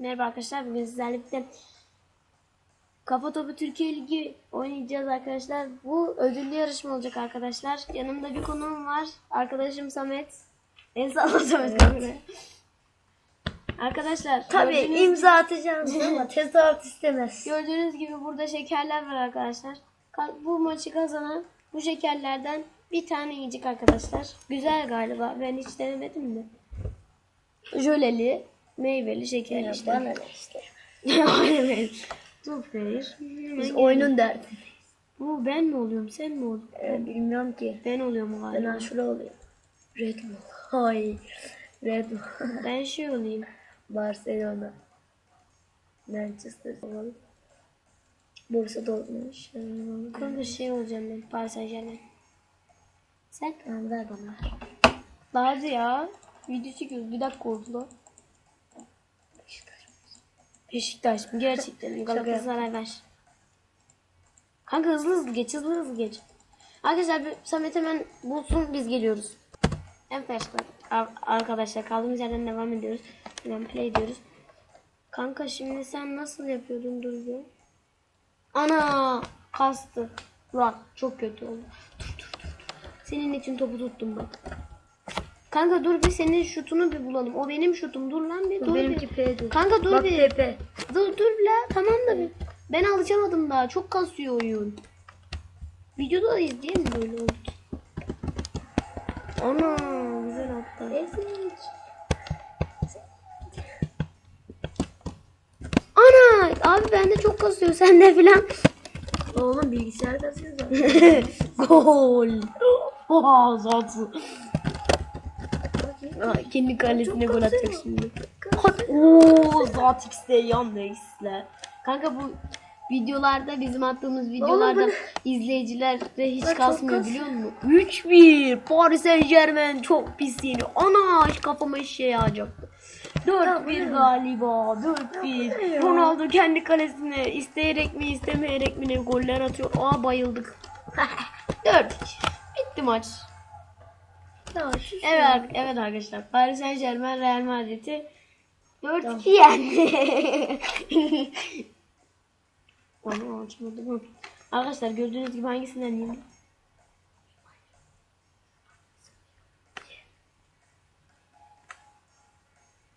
Merhaba arkadaşlar. Bugün sizlerle birlikte Kafa Topu Türkiye Ligi oynayacağız arkadaşlar. Bu ödüllü yarışma olacak arkadaşlar. Yanımda bir konuğum var. Arkadaşım Samet. En sağlam Samet kameraya. Arkadaşlar Tabii gördüğünüz, imza atacağım ama tezahürat istemez. gördüğünüz gibi burada şekerler var arkadaşlar. Ka- Bu maçı kazanan bu şekerlerden bir tane yiyecek arkadaşlar. Güzel galiba. Ben hiç denemedim de. Jöleli, meyveli şeker Ya işte. bana ne işte. Top verir. Biz oyunun derdi. Bu ben mi oluyorum sen mi oluyorsun? Ee, bilmiyorum ki. Ben oluyorum Ben galiba. aşure olayım. Red Bull. Ay. Red Bull. Ben şey olayım. Barcelona. Manchester olalım. Dortmund. Şöyle. Kanka şey olacağım ben. Paris Saint Germain. Sen? Tamam ver bana. Daha hadi ya. Video çekiyoruz. Bir dakika oldu lan. Beşiktaş. Mı? Gerçekten mi? Şaka Galatasaray ver. Kanka hızlı hızlı geç. Hızlı hızlı geç. Arkadaşlar bir Samet hemen bulsun. Biz geliyoruz. Arkadaşlar, ar- arkadaşlar kaldığımız yerden devam ediyoruz. Hemen play diyoruz. Kanka şimdi sen nasıl yapıyordun dur bir. Ana kastı. Bak çok kötü oldu. Dur dur dur. dur. Senin için topu tuttum bak. Kanka dur bir senin şutunu bir bulalım. O benim şutum. Dur lan bir dur Benimki bir. P'di. Kanka dur Bak bir. Pepe. Dur dur la tamam da bir. Ben alışamadım daha. Çok kasıyor oyun. Videoda da izleyelim böyle oldu. Ana güzel hatta. Ezik. Ana abi bende çok kasıyor sende filan. Oğlum bilgisayar kasıyor zaten. Gol. Oha zatı. Kendi kalesine gol atacak şimdi. Ooo Zat X'de yan reisler. Kanka bu videolarda bizim attığımız videolarda Oğlum izleyiciler de hiç kasmıyor biliyor musun? 3-1 Paris Saint Germain çok pis yeni. Ana kafama şey yağacaktı. Ya bu 4-1 ne? galiba. Ya bu ne 4-1. ya? Ronaldo kendi kalesine isteyerek mi istemeyerek mi ne goller atıyor. Aa bayıldık. 4 Bitti maç. Evet, evet arkadaşlar. Paris Saint Germain Real Madrid'i 4-2 yendi. Onu açmadı mı? Arkadaşlar gördüğünüz gibi hangisinden yendi?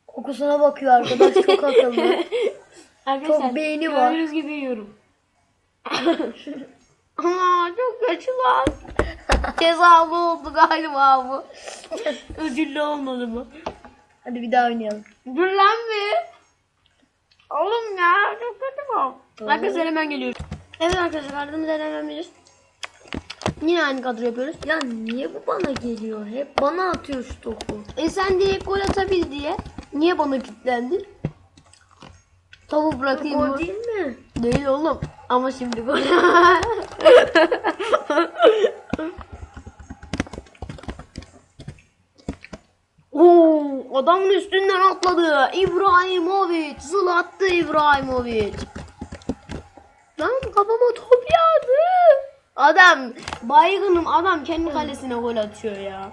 Kokusuna bakıyor arkadaş çok akıllı. Arkadaşlar Çok beğeni var. gördüğünüz gibi yiyorum. Aa çok kötü lan. Cezalı oldu galiba bu. Ödüllü olmadı mı? Hadi bir daha oynayalım. Dur lan bir. Oğlum ya çok kötü bu. Arkadaşlar hemen geliyoruz. Evet arkadaşlar ardımızda hemen geliyoruz. Yine aynı kadro yapıyoruz. Ya niye bu bana geliyor? Hep bana atıyor şu topu. E sen direkt gol atabil diye. Niye bana kilitlendin? Topu bırakayım Gol mı? değil mi? Değil oğlum. Ama şimdi gol. Oo, adamın üstünden atladı. İbrahimovic. Zılattı İbrahimovic. Lan kafama top yağdı. Adam baygınım adam kendi kalesine gol atıyor ya.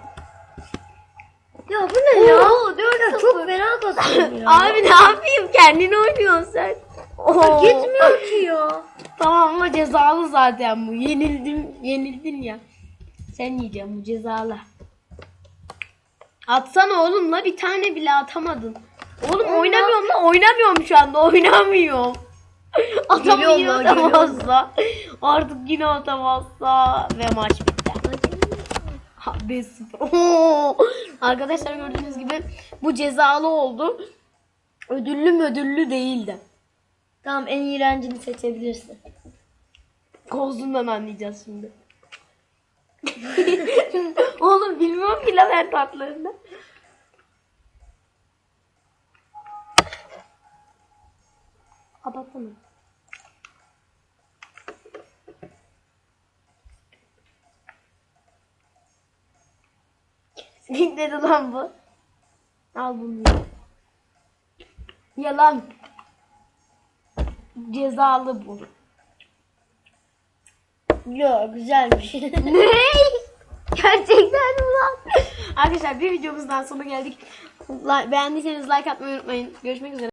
Ya bu ne ya? Oo, dört Ya çok fena ya. Abi ne yapayım kendini oynuyorsun sen. Oo. Gitmiyor ki ya. Tamam ama cezalı zaten bu. Yenildim, yenildin ya. Sen yiyeceksin bu cezalı. Atsana oğlum la bir tane bile atamadın. Oğlum Oğlum, oynamıyorum da oynamıyorum şu anda oynamıyorum. Geliyorum. atamazsa artık yine atamazsa ve maç bitti. Ha, 5-0. Oo! Arkadaşlar gördüğünüz gibi bu cezalı oldu. Ödüllü mü ödüllü değildi. Tamam en iğrencini seçebilirsin. Kozundan anlayacağız şimdi. Oğlum bilmiyorum ki lazer tatlarını. Kapatsana. Ne dedi lan bu? Al bunu. Yalan. Cezalı bu. Ya güzelmiş. Ne? Gerçekten mi lan? Arkadaşlar bir videomuzdan sonra geldik. Like- Beğendiyseniz like atmayı unutmayın. Görüşmek üzere.